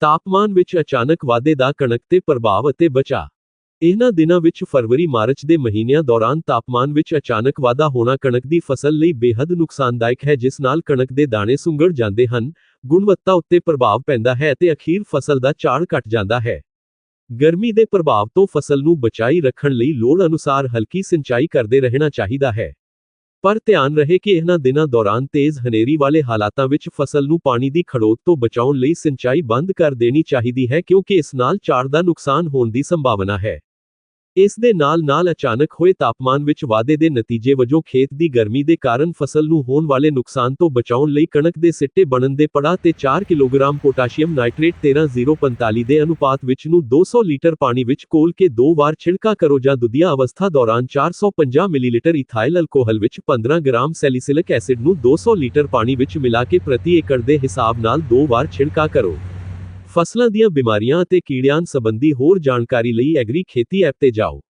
ਤਾਪਮਾਨ ਵਿੱਚ ਅਚਾਨਕ ਵਾਧੇ ਦਾ ਕਣਕ ਤੇ ਪ੍ਰਭਾਵ ਅਤੇ ਬਚਾ ਇਹਨਾਂ ਦਿਨਾਂ ਵਿੱਚ ਫਰਵਰੀ ਮਾਰਚ ਦੇ ਮਹੀਨਿਆਂ ਦੌਰਾਨ ਤਾਪਮਾਨ ਵਿੱਚ ਅਚਾਨਕ ਵਾਧਾ ਹੋਣਾ ਕਣਕ ਦੀ ਫਸਲ ਲਈ ਬੇहद ਨੁਕਸਾਨਦਾਇਕ ਹੈ, ਜਿਸ ਨਾਲ ਕਣਕ ਦੇ ਦਾਣੇ ਸੁੰਗੜ ਜਾਂਦੇ ਹਨ, ਗੁਣਵੱਤਾ ਉੱਤੇ ਪ੍ਰਭਾਵ ਪੈਂਦਾ ਹੈ ਅਤੇ ਅਖੀਰ ਫਸਲ ਦਾ ਝਾੜ ਘਟ ਜਾਂਦਾ ਹੈ। ਗਰਮੀ ਦੇ ਪ੍ਰਭਾਵ ਤੋਂ ਫਸਲ ਨੂੰ ਬਚਾਈ ਰੱਖਣ ਲਈ ਲੋੜ ਅਨੁਸਾਰ ਹਲਕੀ ਸਿੰਚਾਈ ਕਰਦੇ ਰਹਿਣਾ ਚਾਹੀਦਾ ਹੈ। ਪਰ ਧਿਆਨ ਰਹੇ ਕਿ ਇਹਨਾਂ ਦਿਨਾਂ ਦੌਰਾਨ ਤੇਜ਼ ਹਨੇਰੀ ਵਾਲੇ ਹਾਲਾਤਾਂ ਵਿੱਚ ਫਸਲ ਨੂੰ ਪਾਣੀ ਦੀ ਖੜੋਤ ਤੋਂ ਬਚਾਉਣ ਲਈ ਸਿੰਚਾਈ ਬੰਦ ਕਰ ਦੇਣੀ ਚਾਹੀਦੀ ਹੈ ਕਿਉਂਕਿ ਇਸ ਨਾਲ ਝਾੜ ਦਾ ਨੁਕਸਾਨ ਹੋਣ ਦੀ ਸੰਭਾਵਨਾ ਹੈ। ਇਸ ਦੇ ਨਾਲ ਨਾਲ ਅਚਾਨਕ ਹੋਏ ਤਾਪਮਾਨ ਵਿੱਚ ਵਾਧੇ ਦੇ ਨਤੀਜੇ ਵਜੋਂ ਖੇਤ ਦੀ ਗਰਮੀ ਦੇ ਕਾਰਨ ਫਸਲ ਨੂੰ ਹੋਣ ਵਾਲੇ ਨੁਕਸਾਨ ਤੋਂ ਬਚਾਉਣ ਲਈ ਕਣਕ ਦੇ ਸਿੱਟੇ ਬਣਨ ਦੇ ਪੜਾਅ ਤੇ 4 ਕਿਲੋਗ੍ਰਾਮ ਪੋਟਾਸ਼ੀਅਮ ਨਾਈਟ੍ਰੇਟ 13045 ਦੇ ਅਨੁਪਾਤ ਵਿੱਚ ਨੂੰ 200 ਲੀਟਰ ਪਾਣੀ ਵਿੱਚ ਘੋਲ ਕੇ ਦੋ ਵਾਰ ਛਿੜਕਾ ਕਰੋ ਜਾਂ ਦੁਧੀਆ ਅਵਸਥਾ ਦੌਰਾਨ 450 ਮਿਲੀਲੀਟਰ ਇਥਾਈਲ ਅਲਕੋਹਲ ਵਿੱਚ 15 ਗ੍ਰਾਮ ਸੈਲੀਸਿਲਿਕ ਐਸਿਡ ਨੂੰ 200 ਲੀਟਰ ਪਾਣੀ ਵਿੱਚ ਮਿਲਾ ਕੇ ਪ੍ਰਤੀ ਏਕੜ ਦੇ ਹਿਸਾਬ ਨਾਲ ਦੋ ਵਾਰ ਛਿੜਕਾ ਕਰੋ। ਫਸਲਾਂ ਦੀਆਂ ਬਿਮਾਰੀਆਂ ਅਤੇ ਕੀੜਿਆਂ ਸੰਬੰਧੀ ਹੋਰ ਜਾਣਕਾਰੀ ਲਈ ਐਗਰੀ ਖੇਤੀ ਐਪ ਤੇ ਜਾਓ।